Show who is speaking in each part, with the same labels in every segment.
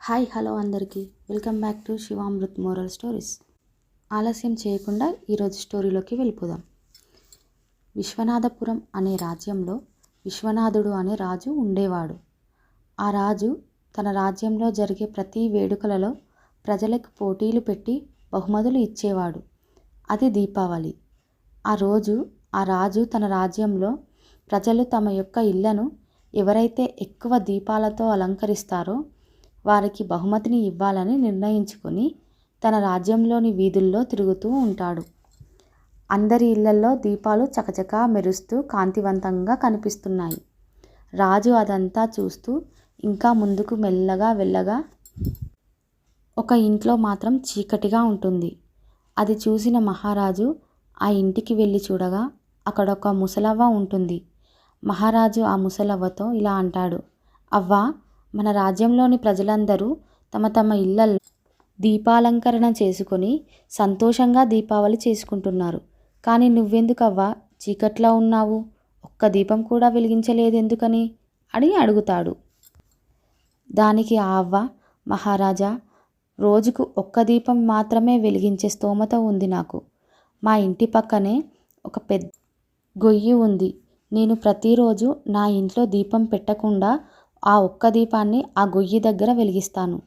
Speaker 1: Hi hello అందరికీ. Welcome back to Shivamrut moral stories. ఆలస్యం చేయకుండా ఈరోజు స్టోరీలోకి వెళ్ళిపోదాం. విశ్వనాథపురం అనే రాజ్యంలో విశ్వనాథుడు అనే రాజు ఉండేవాడు. ఆ రాజు తన రాజ్యంలో జరిగే ప్రతి వేడుకలలో ప్రజలకు పోటీలు పెట్టి బహుమతులు ఇచ్చేవాడు. అది దీపావళి. ఆ రోజు ఆ రాజు తన రాజ్యంలో ప్రజలు తమ యొక్క ఇళ్ళను ఎవరైతే ఎక్కువ దీపాలతో అలంకరిస్తారో వారికి బహుమతిని ఇవ్వాలని నిర్ణయించుకొని తన రాజ్యంలోని వీధుల్లో తిరుగుతూ ఉంటాడు. అందరి ఇళ్ళలో దీపాలు చకచకా మెరుస్తూ కాంతివంతంగా కనిపిస్తున్నాయి. రాజు అదంతా చూస్తూ ఇంకా ముందుకు మెల్లగా వెళ్ళగా ఒక ఇంట్లో మాత్రం చీకటిగా ఉంటుంది. అది చూసిన మహారాజు ఆ ఇంటికి వెళ్ళి చూడగా అక్కడ ఒక ముసలవ్వ ఉంటుంది. మహారాజు ఆ ముసలవ్వతో ఇలా అంటాడు అవ్వ మన రాజ్యంలోని ప్రజలందరూ తమ తమ ఇళ్ళలో దీపాలంకరణ చేసుకొని సంతోషంగా దీపావళి చేసుకుంటున్నారు. కానీ నువ్వెందుకవ్వా? చీకట్లో ఉన్నావు. ఒక్క దీపం కూడా వెలిగించలేదు ఎందుకని అని అడుగుతాడు. దానికి ఆ అవ్వ మహారాజా రోజుకు ఒక్క దీపం మాత్రమే వెలిగించే స్తోమత ఉంది నాకు. మా ఇంటి పక్కనే ఒక పెద్ద గొయ్యి ఉంది. నేను ప్రతిరోజు నా ఇంట్లో దీపం పెట్టకుండా ఆ ఒక్క దీపాన్ని ఆ గొయ్యి దగ్గర వెలిగిస్తాను.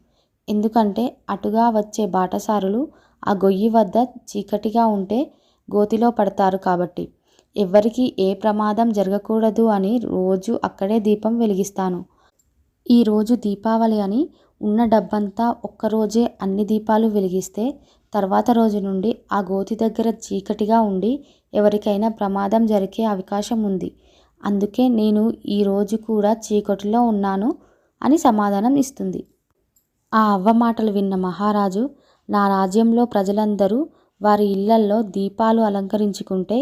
Speaker 1: ఎందుకంటే అటుగా వచ్చే బాటసారులు ఆ గొయ్యి వద్ద చీకటిగా ఉంటే గోతిలో పడతారు కాబట్టి. ఎవ్వరికీ ఏ ప్రమాదం జరగకూడదు అని రోజు అక్కడే దీపం వెలిగిస్తాను. ఈరోజు దీపావళి అని ఉన్న డబ్బంతా ఒక్కరోజే అన్ని దీపాలు వెలిగిస్తే తర్వాత రోజు నుండి ఆ గోతి దగ్గర చీకటిగా ఉండి ఎవరికైనా ప్రమాదం జరిగే అవకాశం ఉంది. అందుకే నేను ఈరోజు కూడా చీకటిలో ఉన్నాను అని సమాధానం ఇస్తుంది. ఆ అవ్వ మాటలు విన్న మహారాజు నా రాజ్యంలో ప్రజలందరూ వారి ఇళ్ళల్లో దీపాలు అలంకరించుకుంటే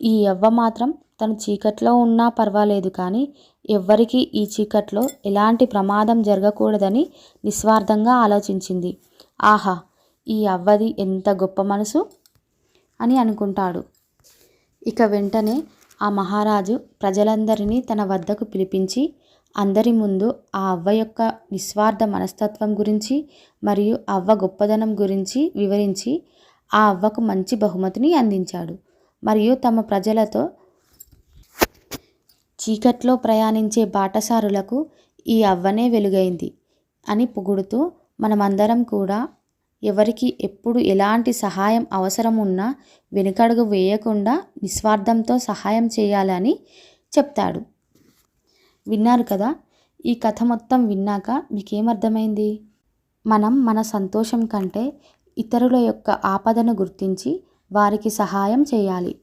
Speaker 1: ఈ అవ్వ మాత్రం తను చీకట్లో ఉన్నా పర్వాలేదు కానీ ఎవ్వరికీ ఈ చీకట్లో ఎలాంటి ప్రమాదం జరగకూడదని నిస్వార్థంగా ఆలోచించింది. ఆహా ఈ అవ్వది ఎంత గొప్ప మనసు అని అనుకుంటాడు. ఇక వెంటనే ఆ మహారాజు ప్రజలందరినీ తన వద్దకు పిలిపించి అందరి ముందు ఆ అవ్వ యొక్క నిస్వార్థ మనస్తత్వం గురించి మరియు అవ్వ గొప్పదనం గురించి వివరించి ఆ అవ్వకు మంచి బహుమతిని అందించాడు. మరియు తమ ప్రజలతో చీకట్లో ప్రయాణించే బాటసారులకు ఈ అవ్వనే వెలుగైంది అని పొగుడుతూ మనమందరం కూడా ఎవరికి ఎప్పుడు ఎలాంటి సహాయం అవసరం ఉన్నా వెనుకడుగు వేయకుండా నిస్వార్థంతో సహాయం చేయాలని చెప్తాడు. విన్నారు కదా ఈ కథ మొత్తం విన్నాక మీకేమర్థమైంది? మనం మన సంతోషం కంటే ఇతరుల యొక్క ఆపదను గుర్తించి వారికి సహాయం చేయాలి.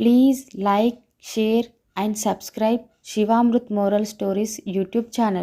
Speaker 1: Please like share and subscribe Shivamrit moral stories YouTube channel.